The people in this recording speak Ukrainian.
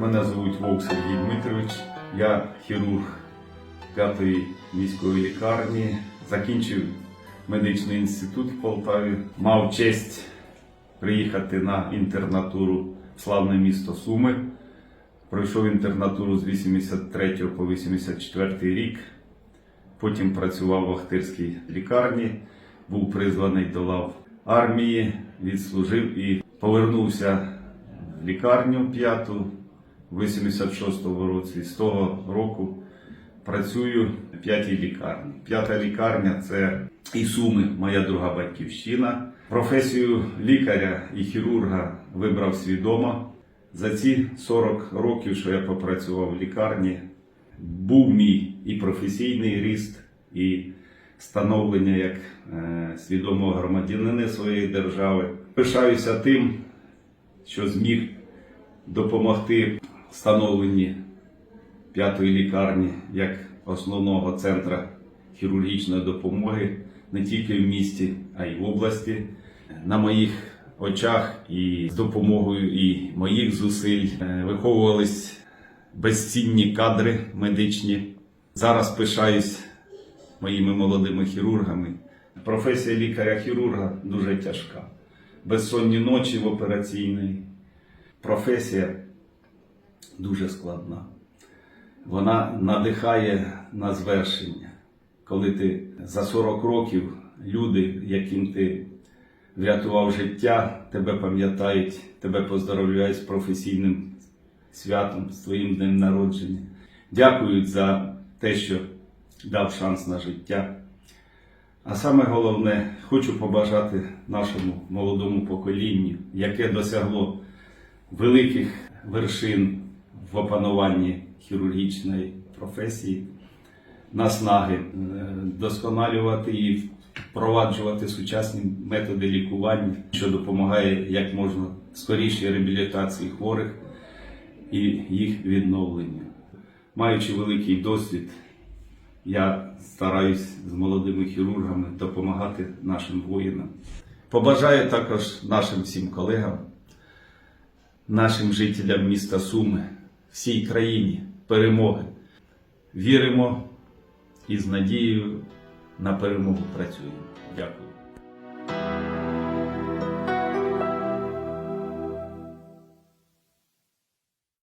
Мене звуть Вовк Сергій Дмитрович. Я хірург 5-ї міської лікарні. Закінчив медичний інститут в Полтаві. Мав честь приїхати на інтернатуру в славне місто Суми. Пройшов інтернатуру з 83 по 84 рік. Потім працював в Ахтирській лікарні, був призваний до лав армії, відслужив і повернувся в лікарню п'яту в 86-му році. З того року працюю в п'ятій лікарні. П'ята лікарня це і Суми, моя друга батьківщина. Професію лікаря і хірурга вибрав свідомо. За ці 40 років, що я попрацював в лікарні, був мій і професійний ріст, і становлення як е, свідомого громадянина своєї держави. Пишаюся тим, що зміг допомогти становленні п'ятої лікарні як основного центра хірургічної допомоги не тільки в місті, а й в області. На моїх очах і з допомогою і моїх зусиль е, виховувались безцінні кадри медичні. Зараз пишаюсь моїми молодими хірургами. Професія лікаря-хірурга дуже тяжка. Безсонні ночі в операційній. Професія дуже складна. Вона надихає на звершення. Коли ти за 40 років люди, яким ти врятував життя, тебе пам'ятають, тебе поздоровляють з професійним святом, з твоїм днем народження. Дякують за те, що дав шанс на життя. А саме головне, хочу побажати нашому молодому поколінню, яке досягло великих вершин в опануванні хірургічної професії, наснаги, е, досконалювати і впроваджувати сучасні методи лікування, що допомагає як можна скорішій реабілітації хворих і їх відновленню. Маючи великий досвід, я стараюсь з молодими хірургами допомагати нашим воїнам. Побажаю також нашим всім колегам, нашим жителям міста Суми, всій країні перемоги. Віримо і з надією на перемогу працюємо. Дякую.